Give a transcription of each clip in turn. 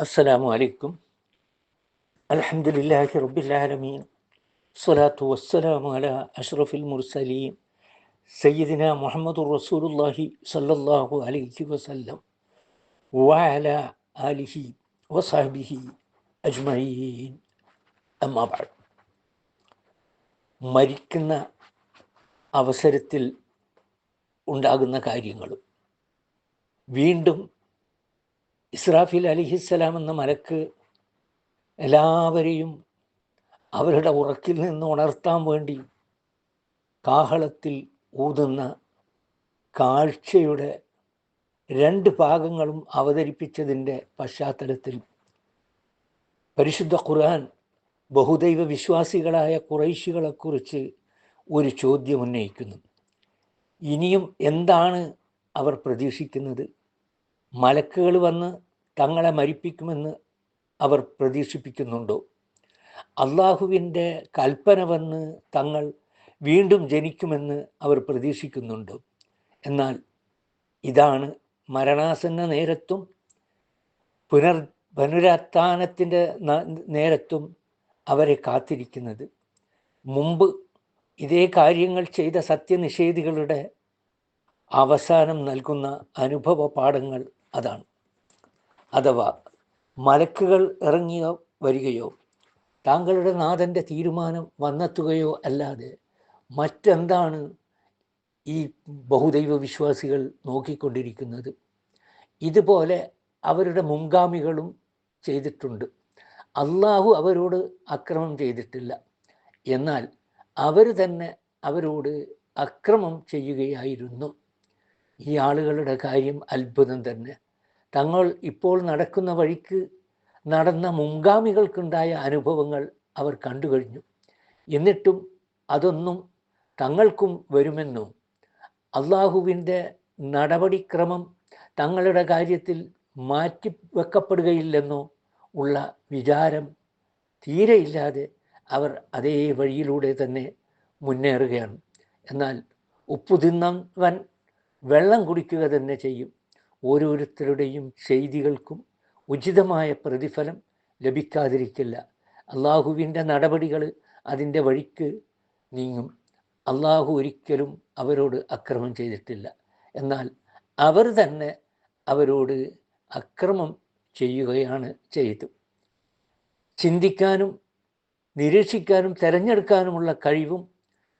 السلام عليكم الحمد لله رب العالمين الصلاة والسلام على أشرف المرسلين سيدنا محمد رسول الله صلى الله عليه وسلم وعلى آله وصحبه أجمعين أما بعد മരിക്കുന്ന അവസരത്തിൽ ഉണ്ടാകുന്ന കാര്യങ്ങളും വീണ്ടും ഇസ്രാഫിൽ അലിഹിസ്സലാം എന്ന മലക്ക് എല്ലാവരെയും അവരുടെ ഉറക്കിൽ നിന്ന് ഉണർത്താൻ വേണ്ടി കാഹളത്തിൽ ഊതുന്ന കാഴ്ചയുടെ രണ്ട് ഭാഗങ്ങളും അവതരിപ്പിച്ചതിന്റെ പശ്ചാത്തലത്തിൽ പരിശുദ്ധ ഖുർആൻ ബഹുദൈവ വിശ്വാസികളായ കുറൈശികളെക്കുറിച്ച് ഒരു ചോദ്യം ഉന്നയിക്കുന്നു. ഇനിയും എന്താണ് അവർ പ്രതീക്ഷിക്കുന്നത്? മലക്കുകൾ വന്ന് തങ്ങളെ മരിപ്പിക്കുമെന്ന് അവർ പ്രതീക്ഷിപ്പിക്കുന്നുണ്ടോ? അള്ളാഹുവിന്റെ കൽപ്പന വന്ന് തങ്ങൾ വീണ്ടും ജനിക്കുമെന്ന് അവർ പ്രതീക്ഷിക്കുന്നുണ്ടോ? എന്നാൽ ഇതാണ് മരണാസന്ന നേരത്തും പുനർ പുനരുത്ഥാനത്തിന്റെ നേരത്തും അവരെ കാത്തിരിക്കുന്നത്. മുമ്പ് ഇതേ കാര്യങ്ങൾ ചെയ്ത സത്യനിഷേധികളുടെ അവസാനം നൽകുന്ന അനുഭവ പാഠങ്ങൾ അതാണ്. അഥവാ മലക്കുകൾ ഇറങ്ങിയോ വരികയോ താങ്കളുടെ നാഥന്റെ തീരുമാനം വന്നെത്തുകയോ അല്ലാതെ മറ്റെന്താണ് ഈ ബഹുദൈവ വിശ്വാസികൾ നോക്കിക്കൊണ്ടിരിക്കുന്നത്? ഇതുപോലെ അവരുടെ മുൻഗാമികളും ചെയ്തിട്ടുണ്ട്. അള്ളാഹു അവരോട് അക്രമം ചെയ്തിട്ടില്ല. എന്നാൽ അവർ തന്നെ അവരോട് അക്രമം ചെയ്യുകയായിരുന്നു. ഈ ആളുകളുടെ കാര്യം അത്ഭുതം തന്നെ. തങ്ങൾ ഇപ്പോൾ നടക്കുന്ന വഴിക്ക് നടന്ന മുൻഗാമികൾക്കുണ്ടായ അനുഭവങ്ങൾ അവർ കണ്ടു കഴിഞ്ഞു. എന്നിട്ടും അതൊന്നും തങ്ങൾക്കും വരുമെന്നോ അള്ളാഹുവിന്റെ നടപടിക്രമം തങ്ങളുടെ കാര്യത്തിൽ മാറ്റി വെക്കപ്പെടുകയില്ലെന്നോ ഉള്ള വിചാരം തീരെയില്ലാതെ അവർ അതേ വഴിയിലൂടെ തന്നെ മുന്നേറുകയാണ്. എന്നാൽ ഉപ്പു തിന്നവൻ വെള്ളം കുടിക്കുക തന്നെ ചെയ്യും. ഓരോരുത്തരുടെയും ചെയ്തികൾക്കും ഉചിതമായ പ്രതിഫലം ലഭിക്കാതിരിക്കില്ല. അള്ളാഹുവിന്റെ നടപടികൾ അതിന്റെ വഴിക്ക് നീങ്ങും. അള്ളാഹു ഒരിക്കലും അവരോട് അക്രമം ചെയ്തിട്ടില്ല. എന്നാൽ അവർ തന്നെ അവരോട് അക്രമം ചെയ്യുകയാണ് ചെയ്തു ചിന്തിക്കാനും നിരീക്ഷിക്കാനും തിരഞ്ഞെടുക്കാനുമുള്ള കഴിവും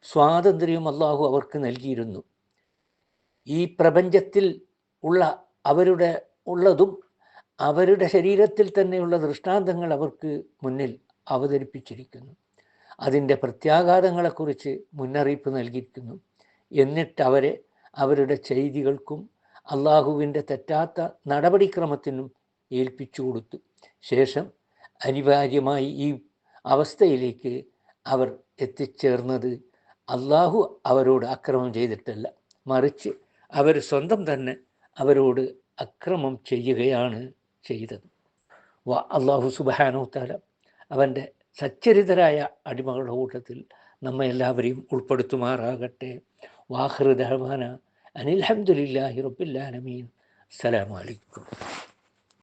സ്വാതന്ത്ര്യവും അള്ളാഹു അവർക്ക് നൽകിയിരുന്നു. ഈ പ്രപഞ്ചത്തിൽ ഉള്ള അവരുടെ ഉള്ളതും അവരുടെ ശരീരത്തിൽ തന്നെയുള്ള ദൃഷ്ടാന്തങ്ങൾ അവർക്ക് മുന്നിൽ അവതരിപ്പിച്ചിരിക്കുന്നു. അതിന്റെ പ്രത്യാഘാതങ്ങളെക്കുറിച്ച് മുന്നറിയിപ്പ് നൽകിയിരിക്കുന്നു. എന്നിട്ട് അവരെ അവരുടെ ചെയ്തികൾക്കും അള്ളാഹുവിന്റെ തെറ്റാത്ത നടപടിക്രമത്തിനും ഏൽപ്പിച്ചു കൊടുത്തു. ശേഷം അനിവാര്യമായി ഈ അവസ്ഥയിലേക്ക് അവർ എത്തിച്ചേർന്നത് അള്ളാഹു അവരോട് അക്രമം ചെയ്തിട്ടല്ല. മറിച്ച് അവർ സ്വന്തം തന്നെ അവരോട് അക്രമം ചെയ്യുകയാണ് ചെയ്തത്. വ അള്ളാഹു സുബാനോത്താല താല അവന്റെ സച്ചരിതരായ അടിമകളുടെ കൂട്ടത്തിൽ നമ്മെ എല്ലാവരെയും ഉൾപ്പെടുത്തുമാറാകട്ടെ. വാഹൃദാന അനിൽഹമുല്ലാഹി റബ്ബില്ലാലമീൻ അസ്സലാമലൈക്കും